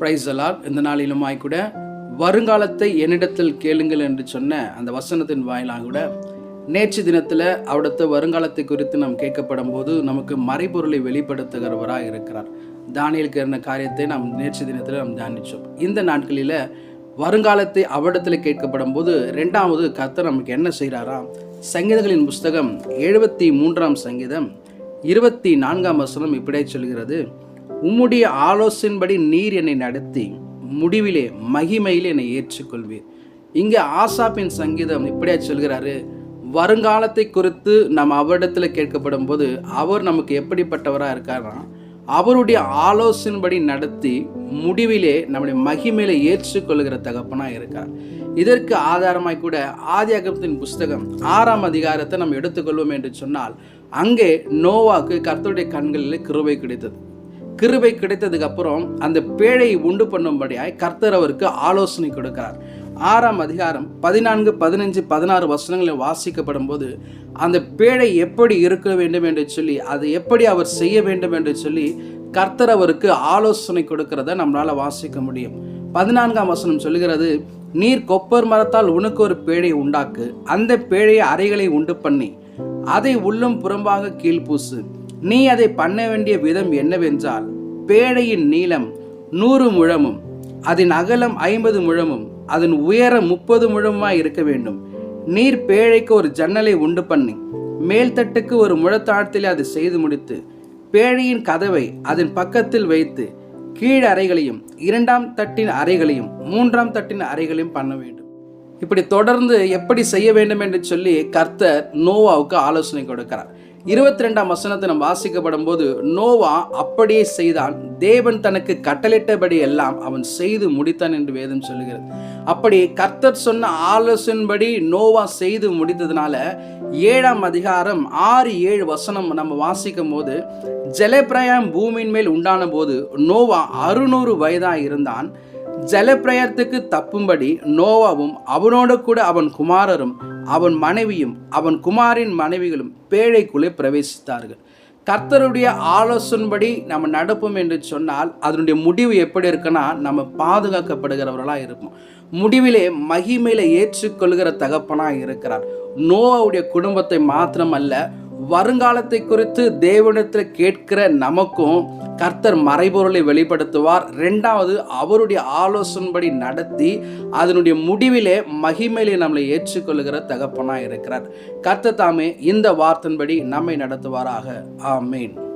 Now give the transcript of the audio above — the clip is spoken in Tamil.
பிரைஸ் அலார் இந்த நாளிலுமாய் கூட வருங்காலத்தை என்னிடத்தில் கேளுங்கள் என்று சொன்ன அந்த வசனத்தின் வாயிலாக கூட நேற்று தினத்தில் அவடத்த வருங்காலத்தை குறித்து நாம் கேட்கப்படும் போது நமக்கு மறைபொருளை வெளிப்படுத்துகிறவராக இருக்கிறார். தானியலுக்கு இருந்த காரியத்தை நாம் நேற்று தினத்தில் நாம் தியானித்தோம் இந்த நாட்களில் வருங்காலத்தை அவடத்தில் கேட்கப்படும் போது ரெண்டாவது கர்த்தர் நமக்கு என்ன செய்கிறாராம் சங்கீதங்களின் புஸ்தகம் எழுபத்தி மூன்றாம் சங்கீதம் இருபத்தி நான்காம் வசனம் இப்படியே சொல்கிறது. உம்முடைய ஆலோசனைப்படி நீர் என்னை நடத்தி முடிவிலே மகிமையில் என்னை ஏற்றுக்கொள்வீர். இங்கே ஆசாப்பின் சங்கீதம் இப்படியா சொல்கிறாரு? வருங்காலத்தை குறித்து நம்ம அவரிடத்தில் கேட்கப்படும் போது அவர் நமக்கு எப்படிப்பட்டவராக இருக்காரா அவருடைய ஆலோசனைப்படி நடத்தி முடிவிலே நம்முடைய மகிமையில ஏற்றுக்கொள்கிற தகப்பனாக இருக்கார். இதற்கு ஆதாரமாய் கூட ஆதியாகமத்தின் புஸ்தகம் ஆறாம் அதிகாரத்தை நம்ம எடுத்துக்கொள்வோம் என்று சொன்னால் அங்கே நோவாக்கு கர்த்தருடைய கண்களில் கிருபை கிடைத்தது. கிருபை கிடைத்ததுக்கு அப்புறம் அந்த பேழையை உண்டு பண்ணும்படியாய் கர்த்தர் அவருக்கு ஆலோசனை கொடுக்கிறார். ஆறாம் அதிகாரம் பதினான்கு பதினஞ்சு பதினாறு வசனங்களில் வாசிக்கப்படும் போது அந்த பேழை எப்படி இருக்க வேண்டும் என்று சொல்லி அதை எப்படி அவர் செய்ய வேண்டும் என்று சொல்லி கர்த்தர் அவருக்கு ஆலோசனை கொடுக்கிறத நம்மளால் வாசிக்க முடியும். பதினான்காம் வசனம் சொல்கிறது நீர் கொப்பர் மரத்தால் உனக்கு ஒரு பேழை உண்டாக்கு. அந்த பேழையை அறைகளை உண்டு பண்ணி அதை உள்ளும் புறம்பாக கீழ்பூசு நீ அதை பண்ண வேண்டிய விதம் என்னவென்றால் பேழையின் நீளம் நூறு முழமும் அதன் அகலம் ஐம்பது முழமும் அதன் உயரம் முப்பது முழமாய் இருக்க வேண்டும். நீர் பேழைக்கு ஒரு ஜன்னலை உண்டு பண்ணி மேல்தட்டுக்கு ஒரு முழத்தாழத்தில் அது செய்து முடித்து பேழையின் கதவை அதன் பக்கத்தில் வைத்து கீழ் அறைகளையும் இரண்டாம் தட்டின் அறைகளையும் மூன்றாம் தட்டின் அறைகளையும் பண்ண வேண்டும். இப்படி தொடர்ந்து எப்படி செய்ய வேண்டும் என்று சொல்லி கர்த்தர் நோவாவுக்கு ஆலோசனை கொடுக்கிறார். இருபத்தி ரெண்டாம் வசனத்தை நம்ம வாசிக்கப்படும் போது நோவா அப்படியே செய்தான் தேவன் தனக்கு கட்டளிட்டபடி எல்லாம் அவன் செய்து முடித்தான் என்று வேதம் சொல்லுகிறது. அப்படி கர்த்தர் சொன்ன ஆலோசனைபடி நோவா செய்து முடித்ததுனால ஏழாம் அதிகாரம் ஆறு ஏழு வசனம் நம்ம வாசிக்கும் போது ஜலப்பிரயம் பூமியின் மேல் உண்டான போது நோவா அறுநூறு வயதாக இருந்தான். ஜலப்பிரயத்துக்கு தப்பும்படி நோவாவும் அவனோடு கூட அவன் குமாரரும் அவன் மனைவியும் அவன் குமாரின் மனைவிகளும் பேழைக்குள்ளே பிரவேசித்தார்கள். கர்த்தருடைய ஆலோசனைப்படி நம்ம நடப்போம் என்று சொன்னால் அதனுடைய முடிவு எப்படி இருக்குன்னா நம்ம பாதுகாக்கப்படுகிறவர்களாக இருப்போம். முடிவிலே மகிமையில ஏற்றுக்கொள்கிற தகப்பனாக இருக்கிறார். நோவாவுடைய குடும்பத்தை மாத்திரம் அல்ல வருங்காலத்தை குறித்து தேவனிடத்தில் கேட்கிற நமக்கும் கர்த்தர் மறைபொருளை வெளிப்படுத்துவார். ரெண்டாவது அவருடைய ஆலோசனைப்படி நடத்தி அதனுடைய முடிவிலே மகிமையிலே நம்மளை ஏற்றுக்கொள்கிற தகப்பனாக இருக்கிறார். கர்த்தர் தாமே இந்த வார்த்தைன்படி நம்மை நடத்துவாராக. ஆமேன்.